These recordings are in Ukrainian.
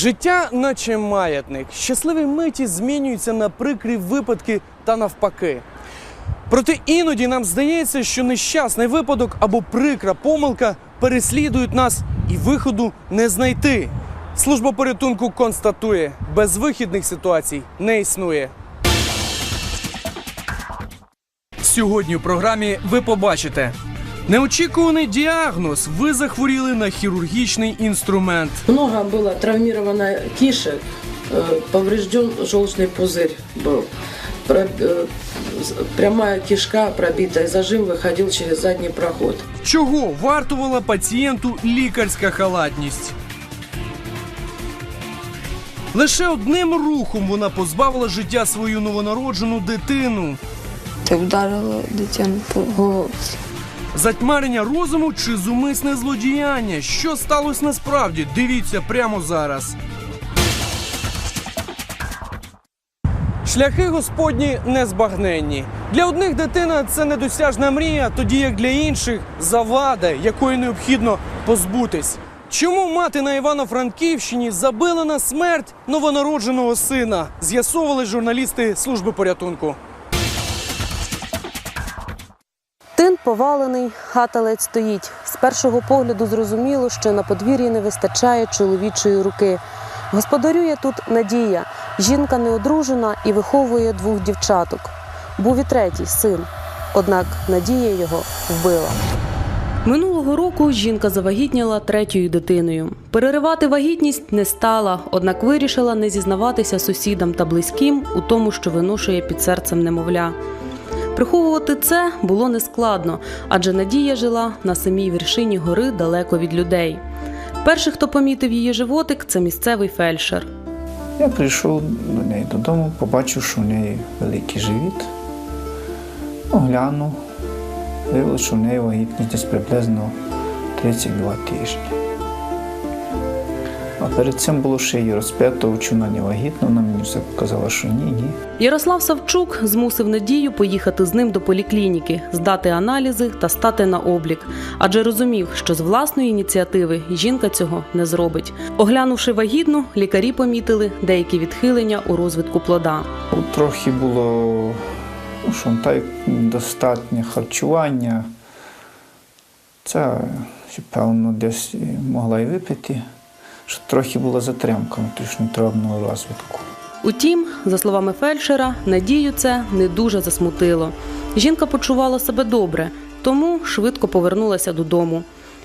Життя, наче маятник. Щасливі миті змінюються на прикрі випадки та навпаки. Проте іноді нам здається, що нещасний випадок або прикра помилка переслідують нас і виходу не знайти. Служба порятунку констатує, безвихідних ситуацій не існує. Сьогодні у програмі ви побачите неочікуваний діагноз. Ви захворіли на хірургічний інструмент. Много было травмировано кишек, э, поврежден желчный пузырь был. Про- э, з- Прямая кишка пробита, и зажим выходил через задний проход. Чого вартувала пацієнту лікарська халатність? Лише одним рухом вона позбавила життя свою новонароджену дитину. Ти вдарила дитину по головці. Затьмарення розуму чи зумисне злодіяння? Що сталося насправді? Дивіться прямо зараз. Шляхи господні незбагненні. Для одних дитина це недосяжна мрія, тоді як для інших завада, якої необхідно позбутись. Чому мати на Івано-Франківщині забила на смерть новонародженого сина? З'ясовували журналісти служби порятунку. Повалений, хата ледь стоїть. З першого погляду зрозуміло, що на подвір'ї не вистачає чоловічої руки. Господарює тут Надія. Жінка не одружена і виховує двох дівчаток. Був і третій син. Однак Надія його вбила. Минулого року жінка завагітніла третьою дитиною. Переривати вагітність не стала, однак вирішила не зізнаватися сусідам та близьким у тому, що виношує під серцем немовля. Приховувати це було нескладно, адже Надія жила на самій вершині гори далеко від людей. Перший, хто помітив її животик, це місцевий фельдшер. Я прийшов до неї додому, побачив, що в неї великий живіт. Оглянув, виявилося, що в неї вагітність десь приблизно 32 тижні. А перед цим було ще її розп'ято, чи вона не вагітна, вона мені все показала, що ні, ні. Ярослав Савчук змусив Надію поїхати з ним до поліклініки, здати аналізи та стати на облік, адже розумів, що з власної ініціативи жінка цього не зробить. Оглянувши вагітну, лікарі помітили деякі відхилення у розвитку плода. Трохи було, ну, що достатнє харчування. Це, певно, десь могла і випити, що трохи була затримка внутрішньотравного розвитку. Утім, за словами фельдшера, Надію це не дуже засмутило. Жінка почувала себе добре, тому швидко повернулася додому.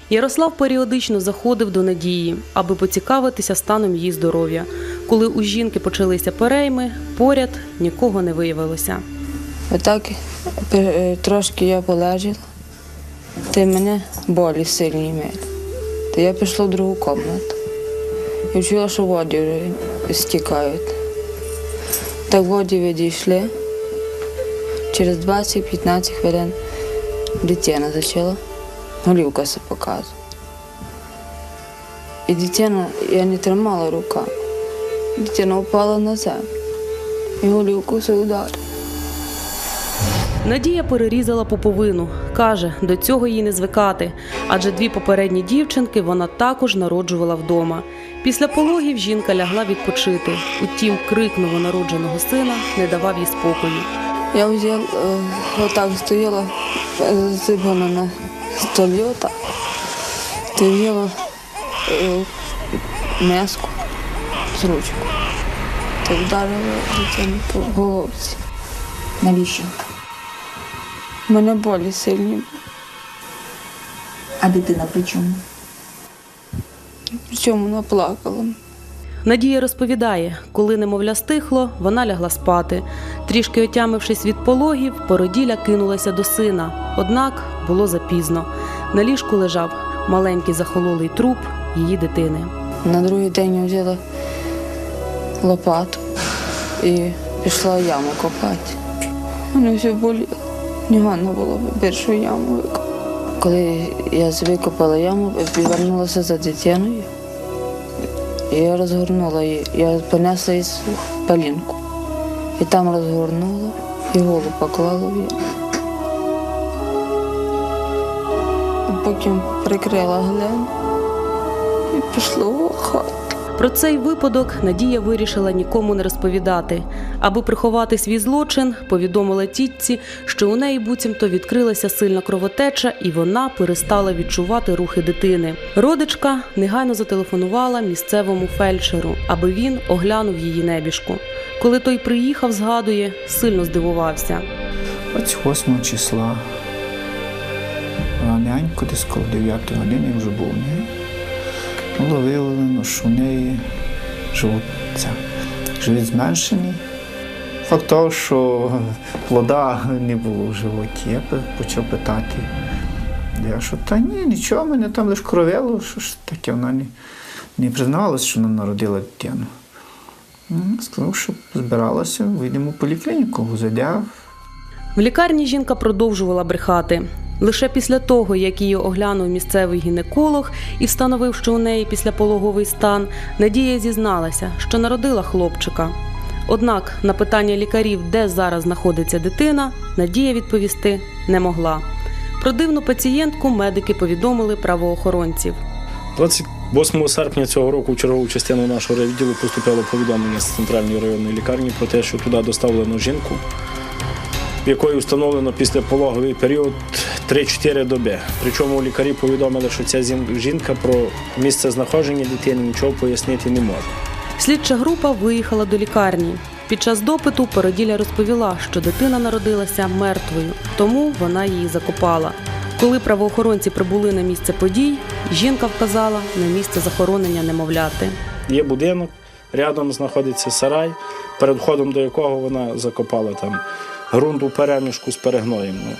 Ярослав періодично заходив до Надії, аби поцікавитися станом її здоров'я. Коли у жінки почалися перейми, поряд нікого не виявилося. Отак е, трошки я полежала, та мене болі сильні мели. Та я пішла в другу кімнату і що воді вже стікають. Так воді відійшли. Через 20-15 хвилин дитина почала голівка се показувати. І дитина, я не тримала руками. Дитина впала на землю. І голівку все ударила. Надія перерізала пуповину. Каже, до цього їй не звикати, адже дві попередні дівчинки вона також народжувала вдома. Після пологів жінка лягла відпочити. Утім, крик новонародженого сина не давав їй спокою. Я взяла, е, отак стояла, е, зібрана на. Ти взяла е, миску з ручку. Ти вдарила дитину по головці. Навіщо? У мене болі сильні. А дитина при чому? Причому вона плакала. Надія розповідає, коли немовля стихло, вона лягла спати. Трішки отямившись від пологів, породіля кинулася до сина. Однак було запізно. На ліжку лежав маленький захололий труп її дитини. На другий день я взяла лопату і пішла яму копати. Мене все боліло. Негано було першу яму. Коли я викопала яму, повернулася за дитиною. Я розгорнула її. Я понесла її в палінку. І там розгорнула і голову поклала в її. Потім прикрила глину і пішло в хату. Про цей випадок Надія вирішила нікому не розповідати. Аби приховати свій злочин, повідомила тітці, що у неї буцімто відкрилася сильна кровотеча, і вона перестала відчувати рухи дитини. Родичка негайно зателефонувала місцевому фельдшеру, аби він оглянув її небіжку. Коли той приїхав, згадує, сильно здивувався. 28 числа раненько, десь коло 9 години вже був неї. Було виявлено, що в неї живот, ця, живіт зменшений. Факт того, що плода не було в животі. Я почав питати. Я що, та ні, нічого, мене там лише кровило, що ж таке, вона не, не признавалася, що вона народила дитину. Сказав, що збиралася, вийдемо в поліклініку, зайде В лікарні жінка продовжувала брехати. Лише після того, як її оглянув місцевий гінеколог і встановив, що у неї післяпологовий стан, Надія зізналася, що народила хлопчика. Однак на питання лікарів, де зараз знаходиться дитина, Надія відповісти не могла. Про дивну пацієнтку медики повідомили правоохоронців. 28 серпня цього року в чергову частину нашого райвідділу поступило повідомлення з центральної районної лікарні про те, що туди доставлено жінку, в якої встановлено післяпологовий період 3-4 доби. Причому лікарі повідомили, що ця жінка про місце знаходження дитини нічого пояснити не може. Слідча група виїхала до лікарні. Під час допиту породілля розповіла, що дитина народилася мертвою, тому вона її закопала. Коли правоохоронці прибули на місце подій, жінка вказала на місце захоронення немовляти. Є будинок, рядом знаходиться сарай, перед входом до якого вона закопала там ґрунт у перемішку з перегноєм. Ну,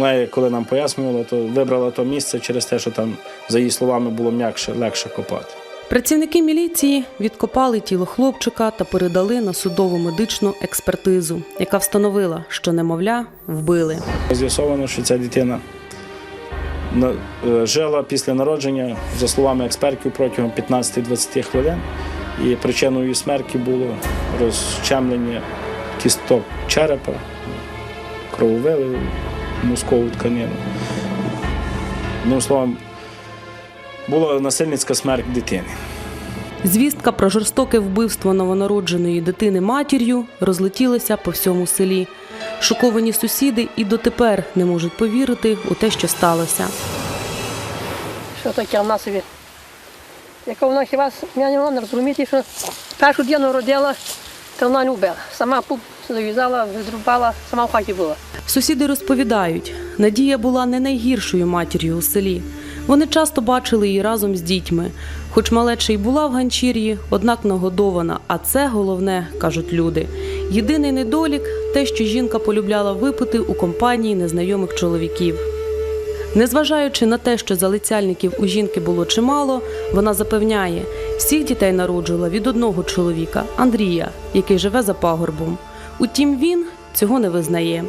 Вона, коли нам пояснювала, то вибрала то місце через те, що там, за її словами, було м'якше, легше копати. Працівники міліції відкопали тіло хлопчика та передали на судово медичну експертизу, яка встановила, що немовля вбили. З'ясовано, що ця дитина на- е, жила після народження, за словами експертів, протягом 15-20 хвилин. І причиною смерті було розчемлення кісток черепа, крововили мозкову тканину. Одним словом, була насильницька смерть дитини. Звістка про жорстоке вбивство новонародженої дитини матір'ю розлетілася по всьому селі. Шоковані сусіди і дотепер не можуть повірити у те, що сталося. що таке в нас. Яка вона хіба я не могла зрозуміти, що першу дитину родила, то вона не вбила. Сама пуп зав'язала, відрубала, сама в хаті була. Сусіди розповідають, Надія була не найгіршою матір'ю у селі. Вони часто бачили її разом з дітьми. Хоч малеча й була в ганчір'ї, однак нагодована. А це головне, кажуть люди. Єдиний недолік те, що жінка полюбляла випити у компанії незнайомих чоловіків. Незважаючи на те, що залицяльників у жінки було чимало, вона запевняє, всіх дітей народжувала від одного чоловіка Андрія, який живе за пагорбом. Утім, він цього не визнає.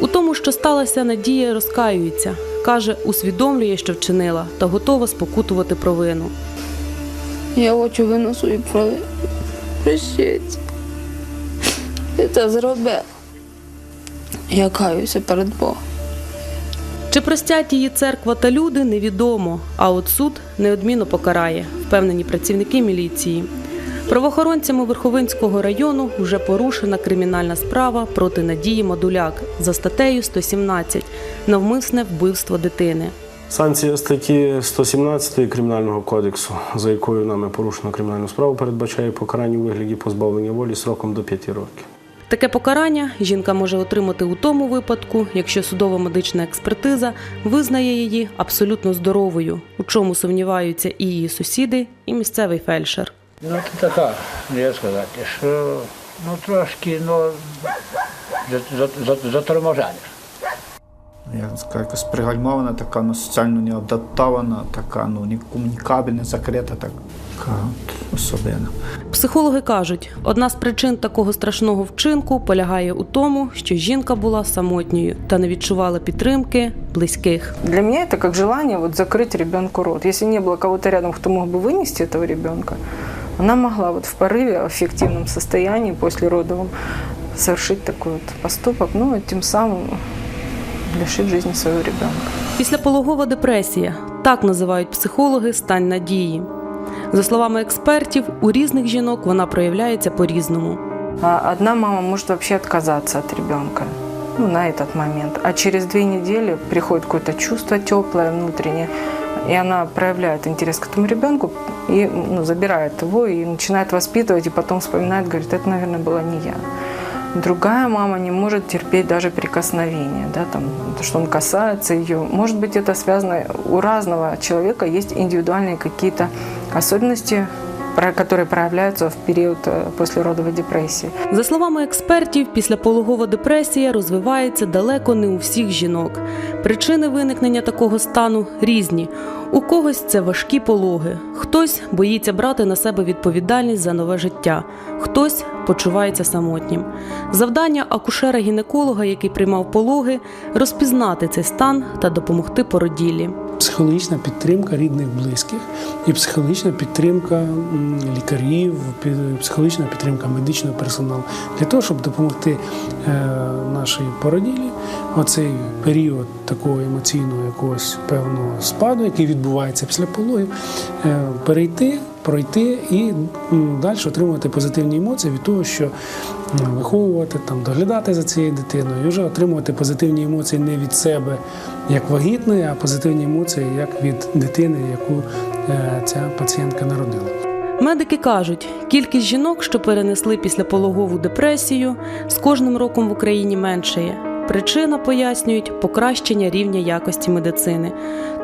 У тому, що сталося, Надія розкаюється. Каже, усвідомлює, що вчинила, та готова спокутувати провину. Я очі виносу і про... Прощайте. Я це зробила. Я каюся перед Богом. Чи простять її церква та люди, невідомо, а от суд неодмінно покарає, впевнені працівники міліції. Правоохоронцями Верховинського району вже порушена кримінальна справа проти Надії Мадуляк за статтею 117 навмисне вбивство дитини. Санкція статті 117 Кримінального кодексу, за якою нами порушено кримінальну справу, передбачає покарання у вигляді позбавлення волі сроком до 5 років. Таке покарання жінка може отримати у тому випадку, якщо судова медична експертиза визнає її абсолютно здоровою, у чому сумніваються і її сусіди, і місцевий фельдшер. Ну, це така, як сказати, що ну трошки ну, за- за- за- заторможена. Я скажу, якось пригальмована, така ну, соціально неадаптована, така ну, некомунікабельна, закрита, така от, особина. Психологи кажуть, одна з причин такого страшного вчинку полягає у тому, що жінка була самотньою та не відчувала підтримки близьких. Для меня это как желание вот закрыть ребенку рот. Если не было кого-то рядом, кто мог бы вынести этого ребенка, она могла вот в порыве, в аффективном состоянии после родовом совершить такой вот поступок, ну и тем самым лишить жизни своего ребенка. Післяпологова депресія так називають психологи стан надії. За словами експертів, у різних жінок вона проявляється по-різному. А одна мама может вообще отказаться от ребенка ну, на этот момент. А через две недели приходит какое-то чувство теплое внутреннее, и она проявляет интерес к этому ребенку и ну, забирает его и начинает воспитывать, и потом вспоминает, говорит, это, наверное, была не я. Другая мама не может терпеть даже прикосновения, да, там, то, что он касается ее. Может быть, это связано, у разного человека есть индивидуальные какие-то особенности, которые проявляются в период э, послеродовой депрессии. За словами експертів, післяпологова депресія розвивається далеко не у всіх жінок. Причини виникнення такого стану різні. У когось це важкі пологи, хтось боїться брати на себе відповідальність за нове життя, хтось почувається самотнім. Завдання акушера-гінеколога, який приймав пологи, розпізнати цей стан та допомогти породіллі. Психологічна підтримка рідних близьких і психологічна підтримка лікарів, психологічна підтримка медичного персоналу для того, щоб допомогти е, нашій породілі оцей період такого емоційного якогось певного спаду, який відбувається після пологів, е, перейти. Пройти і далі отримувати позитивні емоції від того, що виховувати, там, доглядати за цією дитиною, і вже отримувати позитивні емоції не від себе як вагітної, а позитивні емоції як від дитини, яку е, ця пацієнтка народила. Медики кажуть, кількість жінок, що перенесли післяпологову депресію, з кожним роком в Україні меншає. Причина пояснюють покращення рівня якості медицини.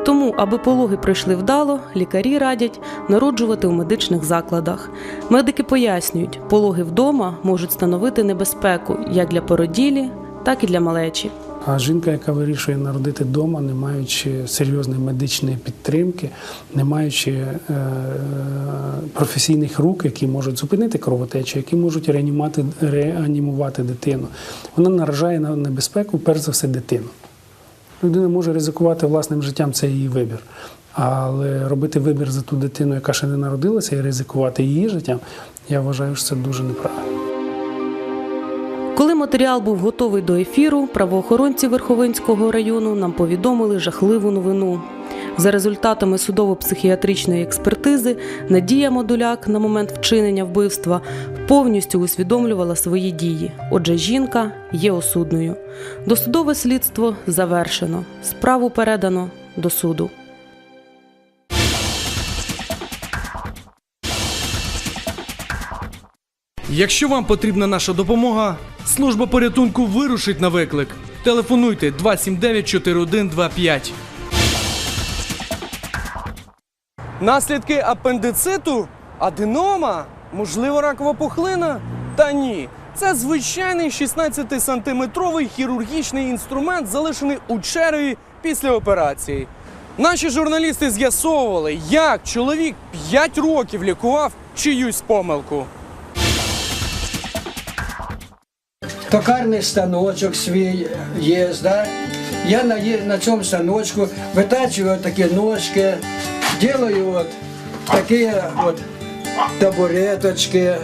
Тому, аби пологи пройшли вдало, лікарі радять народжувати у медичних закладах. Медики пояснюють, пологи вдома можуть становити небезпеку як для породілі, так і для малечі. А жінка, яка вирішує народити вдома, не маючи серйозної медичної підтримки, не маючи е, професійних рук, які можуть зупинити кровотечу, які можуть реанімати, реанімувати дитину, вона наражає на небезпеку, перш за все, дитину. Людина може ризикувати власним життям, це її вибір. Але робити вибір за ту дитину, яка ще не народилася, і ризикувати її життям, я вважаю, що це дуже неправильно. Коли матеріал був готовий до ефіру, правоохоронці Верховинського району нам повідомили жахливу новину. За результатами судово-психіатричної експертизи, Надія Модуляк на момент вчинення вбивства повністю усвідомлювала свої дії. Отже, жінка є осудною. Досудове слідство завершено. Справу передано до суду. Якщо вам потрібна наша допомога, служба порятунку вирушить на виклик. Телефонуйте 279 4125. Наслідки апендициту, аденома, можливо, ракова пухлина? Та ні. Це звичайний 16-сантиметровий хірургічний інструмент, залишений у череві після операції. Наші журналісти з'ясовували, як чоловік 5 років лікував чиюсь помилку. Токарний станочок свій є, да? Я на, на цьому станочку витачую такі ножки, делаю от такі от табуреточки.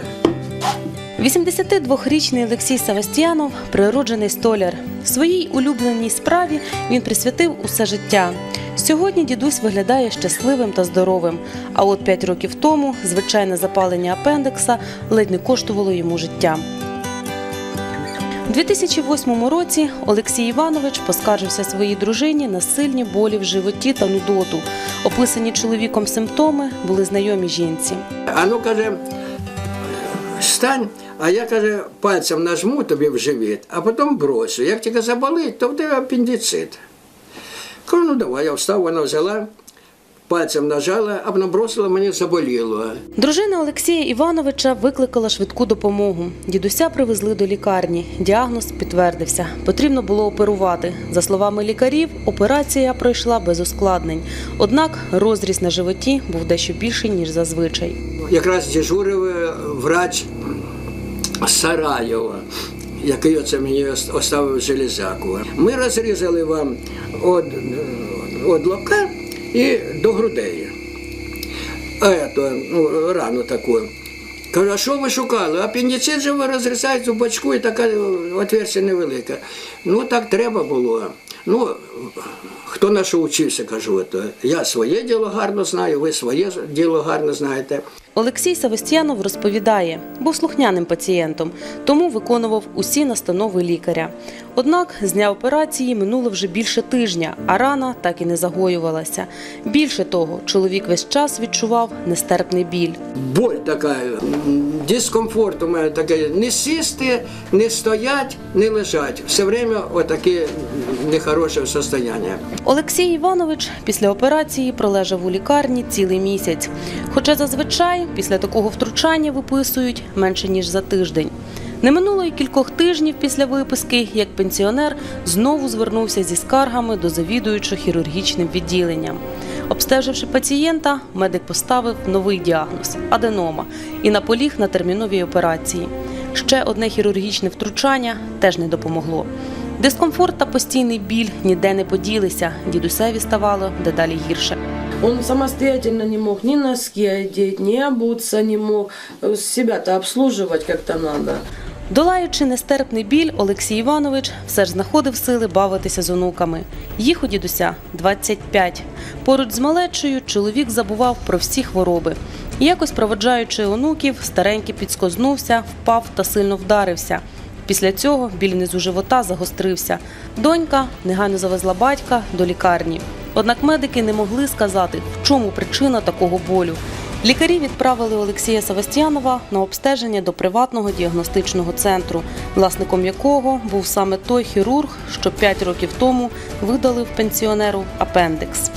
82-річний Олексій Савастьянов природжений столяр. Своїй улюбленій справі він присвятив усе життя. Сьогодні дідусь виглядає щасливим та здоровим. А от 5 років тому звичайне запалення апендикса ледь не коштувало йому життя. У 2008 році Олексій Іванович поскаржився своїй дружині на сильні болі в животі та нудоту. Описані чоловіком симптоми були знайомі жінці. А ну каже, стань, а я каже, пальцем нажму тобі в живіт, а потім брошу. Як тільки заболить, то в тебе апендицит. Кажу, ну давай, я встав, вона взяла, пальцем нажала, а вона бросила, мені заболіло. Дружина Олексія Івановича викликала швидку допомогу. Дідуся привезли до лікарні. Діагноз підтвердився. Потрібно було оперувати. За словами лікарів, операція пройшла без ускладнень. Однак розріз на животі був дещо більший, ніж зазвичай. Якраз дежурив е, врач Сараєва, який оце мені ос- оставив железяку. Ми розрізали вам від, від лобка і до грудей. А Ето, ну, рану таку. Кажу, а що ви шукали? Апендицит же ви розрізаєте в бачку і така отверстя невелика. Ну так треба було. Ну, хто на що вчився, кажу, я своє діло гарно знаю, ви своє діло гарно знаєте. Олексій Савостянов розповідає, був слухняним пацієнтом, тому виконував усі настанови лікаря. Однак з дня операції минуло вже більше тижня, а рана так і не загоювалася. Більше того, чоловік весь час відчував нестерпний біль. Боль така, дискомфорт у мене такий. Не сісти, не стоять, не лежать. Все время отаке нехороше состояние. Олексій Іванович після операції пролежав у лікарні цілий місяць. Хоча зазвичай після такого втручання виписують менше ніж за тиждень. Не минуло й кількох тижнів після виписки, як пенсіонер знову звернувся зі скаргами до завідуючого хірургічним відділенням. Обстеживши пацієнта, медик поставив новий діагноз аденома і наполіг на терміновій операції. Ще одне хірургічне втручання теж не допомогло. Дискомфорт та постійний біль ніде не поділися. Дідусеві ставало дедалі гірше. Он самостоятельно не мог ни носки одеть, ни обуться не мог, себя-то обслуживать как-то надо. Долаючи нестерпний біль, Олексій Іванович все ж знаходив сили бавитися з онуками. Їх у дідуся 25. Поруч з малечою чоловік забував про всі хвороби. Якось проводжаючи онуків, старенький підскознувся, впав та сильно вдарився. Після цього біль внизу живота загострився. Донька негайно завезла батька до лікарні. Однак медики не могли сказати, в чому причина такого болю. Лікарі відправили Олексія Савастьянова на обстеження до приватного діагностичного центру, власником якого був саме той хірург, що 5 років тому видалив пенсіонеру апендикс.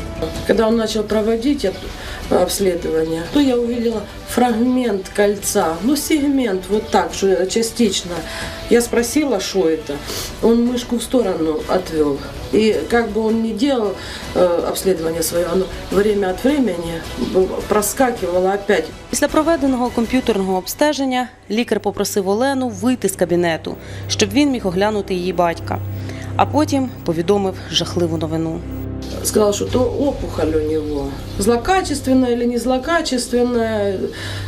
Когда он начал проводить это обследование, то я увидела фрагмент кольца, ну сегмент вот так, что частично. Я спросила, что это. Он мышку в сторону отвел. И как бы он ни делал э, обследование свое, оно время от времени проскакивало опять. Після проведеного комп'ютерного обстеження лікар попросив Олену вийти з кабінету, щоб він міг оглянути її батька. А потім повідомив жахливу новину. сказал, что то опухоль у него. Злокачественная или не злокачественная.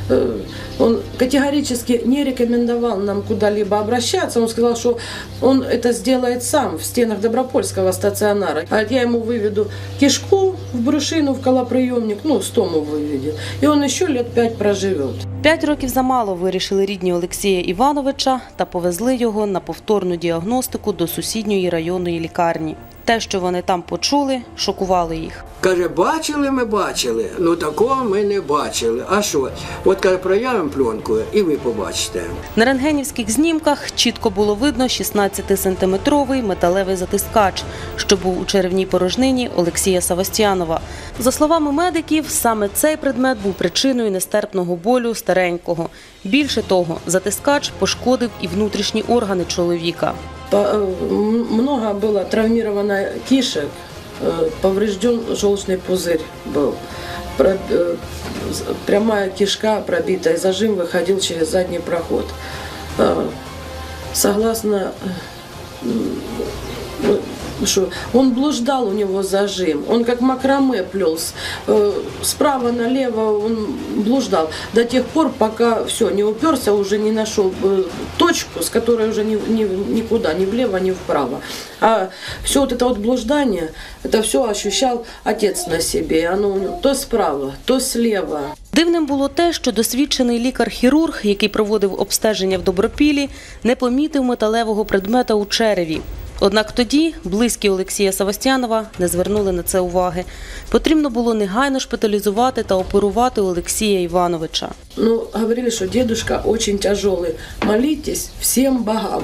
Э, Он категорически не рекомендовал нам куда-либо обращаться. Он сказал, что он это сделает сам в стенах Добропольского стационара. А я ему выведу кишку в брюшину, в колоприемник, ну, стому выведет. И он еще лет пять проживет. П'ять років замало вирішили рідні Олексія Івановича та повезли його на повторну діагностику до сусідньої районної лікарні. Те, що вони там почули, шокувало їх. Каже, бачили ми бачили. Ну такого ми не бачили. А що? От каже, проявимо пленку і ви побачите. На рентгенівських знімках чітко було видно 16-сантиметровий металевий затискач, що був у черевній порожнині Олексія Савостянова. За словами медиків, саме цей предмет був причиною нестерпного болю старенького. Більше того, затискач пошкодив і внутрішні органи чоловіка. По- э, м- Много было травмировано кишек, э, поврежден желчный пузырь был. Про- э, з- Прямая кишка пробита, и зажим выходил через задний проход. Э, Согласно э, м, что он блуждал, у него зажим. Он как макраме плел. С- э, Справа налево он блуждал. До тех пор, пока все, не уперся, уже не нашел э, точку, с которой уже ни, ни- никуда, ни влево, ни вправо. А все вот это вот блуждание, это все ощущал отец на себе. Оно у него то справа, то слева. Дивним було те, що досвідчений лікар-хірург, який проводив обстеження в Добропілі, не помітив металевого предмета у череві. Однак тоді близькі Олексія Савостянова не звернули на це уваги. Потрібно було негайно шпиталізувати та оперувати Олексія Івановича. Ну, говорили, что дедушка очень тяжелый. Молитесь всем богам,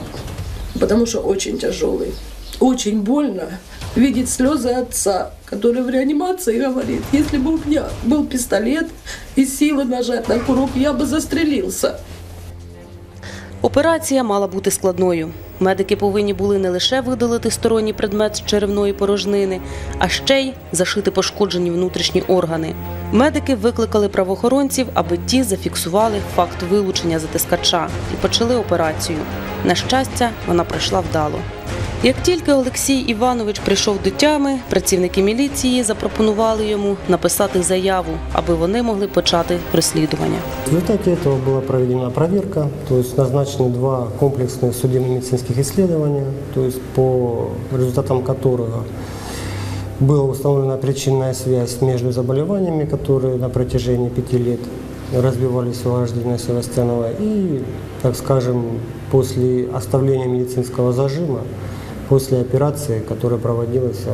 потому что очень тяжелый. Очень больно видеть слезы отца, который в реанимации говорит, если бы у меня был пистолет и силы нажать на курок, я бы застрелился. Операція мала бути складною. Медики повинні були не лише видалити сторонній предмет з черевної порожнини, а ще й зашити пошкоджені внутрішні органи. Медики викликали правоохоронців, аби ті зафіксували факт вилучення затискача і почали операцію. На щастя, вона пройшла вдало. Як тільки Олексій Іванович прийшов до тями, працівники міліції запропонували йому написати заяву, аби вони могли почати розслідування. В результате этого была проведена проверка, то есть назначены два комплексных судебно-медицинских исследования, то есть по результатам которого была установлена причинная связь между заболеваниями, которые на протяжении пяти лет развивались у Аждина Севастьянова, и, так скажем, после оставления медицинского зажима, после операції, яка проводилася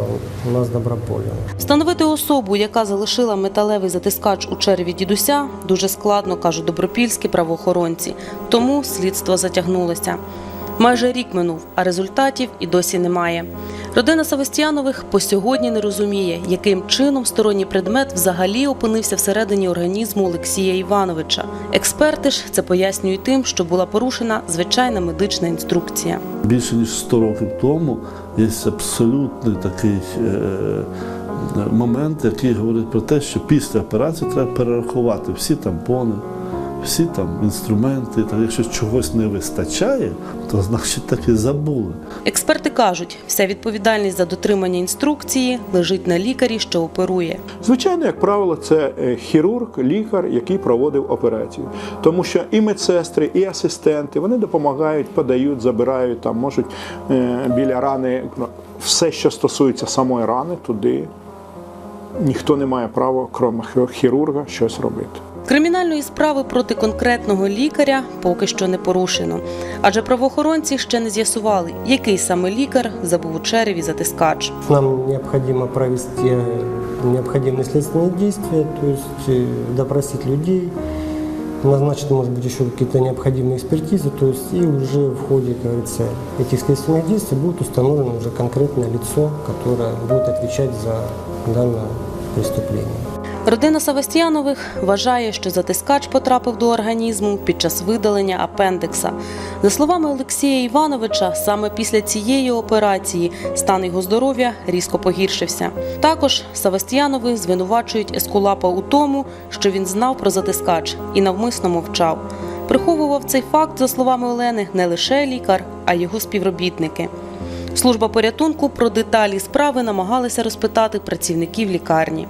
у нас в Доброполе. Встановити особу, яка залишила металевий затискач у черві дідуся, дуже складно, кажуть добропільські правоохоронці. Тому слідство затягнулося. Майже рік минув, а результатів і досі немає. Родина Савостіанових по сьогодні не розуміє, яким чином сторонній предмет взагалі опинився всередині організму Олексія Івановича. Експерти ж це пояснюють тим, що була порушена звичайна медична інструкція. Більше ніж 100 років тому є абсолютний такий е, момент, який говорить про те, що після операції треба перерахувати всі тампони, всі там інструменти. Та якщо чогось не вистачає, то значить таки забули. Експерти кажуть, вся відповідальність за дотримання інструкції лежить на лікарі, що оперує. Звичайно, як правило, це е, хірург, лікар, який проводив операцію. Тому що і медсестри, і асистенти вони допомагають, подають, забирають, там можуть е, біля рани ну, все, що стосується самої рани, туди ніхто не має права, крім хірурга, щось робити. Кримінальної справи проти конкретного лікаря поки що не порушено, адже правоохоронці ще не з'ясували, який саме лікар забув у череві затискач. Нам необходимо провести э, необходимые следственные действия, то есть э, допросить людей, назначить, может быть, еще какие-то необходимые экспертизы, то есть и уже в ходе, как говорится, этих следственных действий будет установлено уже конкретное лицо, которое будет отвечать за данное преступление. Родина Савастьянових вважає, що затискач потрапив до організму під час видалення апендикса. За словами Олексія Івановича, саме після цієї операції стан його здоров'я різко погіршився. Також Савастьянови звинувачують Ескулапа у тому, що він знав про затискач і навмисно мовчав. Приховував цей факт, за словами Олени, не лише лікар, а й його співробітники. Служба порятунку про деталі справи намагалася розпитати працівників лікарні.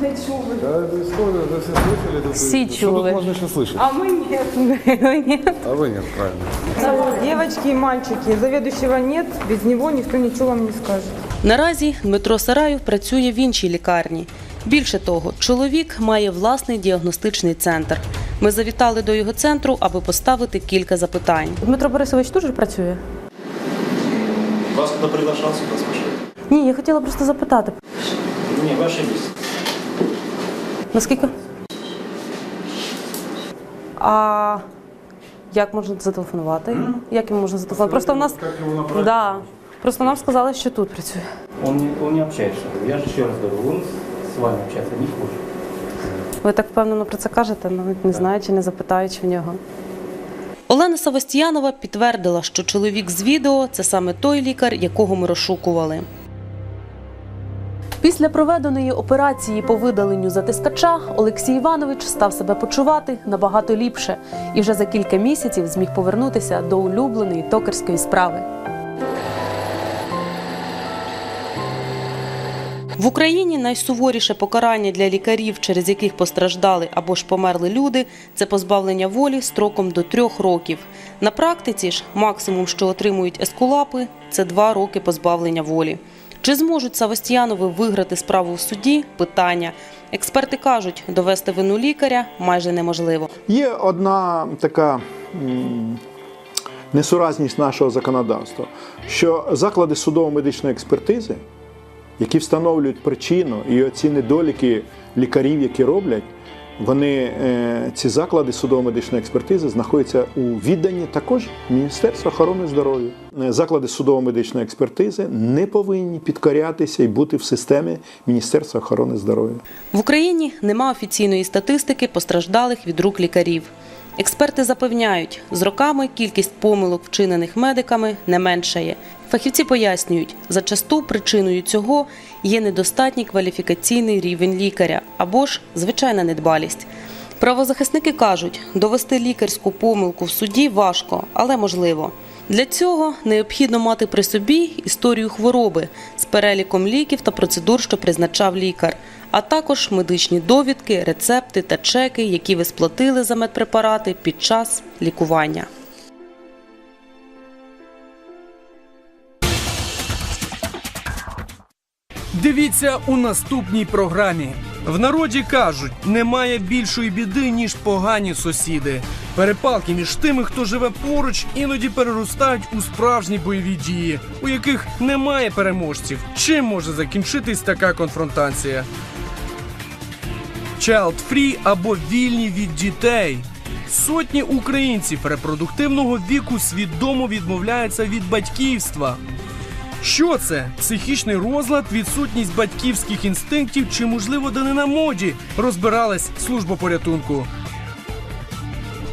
Да, эту историю уже все слышали. эту Все историю. Что чулы. тут можно еще слышать? А мы нет. нет. А вы нет, правильно. Девочки и мальчики, заведующего нет, без него никто ничего вам не скажет. Наразі Дмитро Сараєв працює в іншій лікарні. Більше того, чоловік має власний діагностичний центр. Ми завітали до його центру, аби поставити кілька запитань. Дмитро Борисович теж працює? Вас кто приглашал сюда, спрашиваю? Ні, я хотіла просто запитати. Не, вы ошиблись. Наскільки? А як можна зателефонувати? Як йому можна зателефонувати? Просто в нас да. Просто нам сказали, що тут працює. Он не, он не общается. Я же еще раз говорю, он с вами общаться не хочет. Ви так впевнено про це кажете, навіть не знаючи, не запитаючи в нього. Олена Савостіянова підтвердила, що чоловік з відео це саме той лікар, якого ми розшукували. Після проведеної операції по видаленню затискача Олексій Іванович став себе почувати набагато ліпше і вже за кілька місяців зміг повернутися до улюбленої токарської справи. В Україні найсуворіше покарання для лікарів, через яких постраждали або ж померли люди, це позбавлення волі строком до трьох років. На практиці ж максимум, що отримують ескулапи, це два роки позбавлення волі. Чи зможуть Савостіянови виграти справу в суді? Питання. Експерти кажуть, довести вину лікаря майже неможливо. Є одна така несуразність нашого законодавства, що заклади судово-медичної експертизи, які встановлюють причину і оці недоліки лікарів, які роблять, вони, е, ці заклади судово-медичної експертизи знаходяться у відданні також Міністерства охорони здоров'я. Е, Заклади судово-медичної експертизи не повинні підкорятися і бути в системі Міністерства охорони здоров'я. В Україні нема офіційної статистики постраждалих від рук лікарів. Експерти запевняють, з роками кількість помилок, вчинених медиками, не меншає. Фахівці пояснюють, зачасту причиною цього є недостатній кваліфікаційний рівень лікаря або ж звичайна недбалість. Правозахисники кажуть, довести лікарську помилку в суді важко, але можливо. Для цього необхідно мати при собі історію хвороби з переліком ліків та процедур, що призначав лікар, а також медичні довідки, рецепти та чеки, які ви сплатили за медпрепарати під час лікування. Дивіться у наступній програмі. В народі кажуть, немає більшої біди, ніж погані сусіди. Перепалки між тими, хто живе поруч, іноді переростають у справжні бойові дії, у яких немає переможців. Чим може закінчитись така конфронтація? Child Free або вільні від дітей. Сотні українців репродуктивного віку свідомо відмовляються від батьківства. Що це? Психічний розлад, відсутність батьківських інстинктів чи, можливо, данина моді? Розбиралась служба порятунку.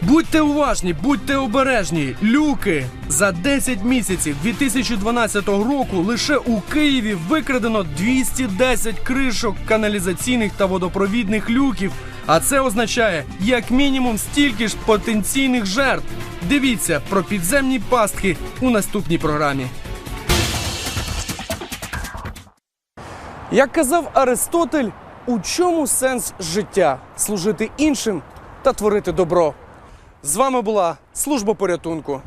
Будьте уважні, будьте обережні. Люки за 10 місяців 2012 року лише у Києві викрадено 210 кришок каналізаційних та водопровідних люків. А це означає як мінімум стільки ж потенційних жертв. Дивіться про підземні пастки у наступній програмі. Як казав Аристотель, у чому сенс життя? Служити іншим та творити добро. З вами була служба порятунку.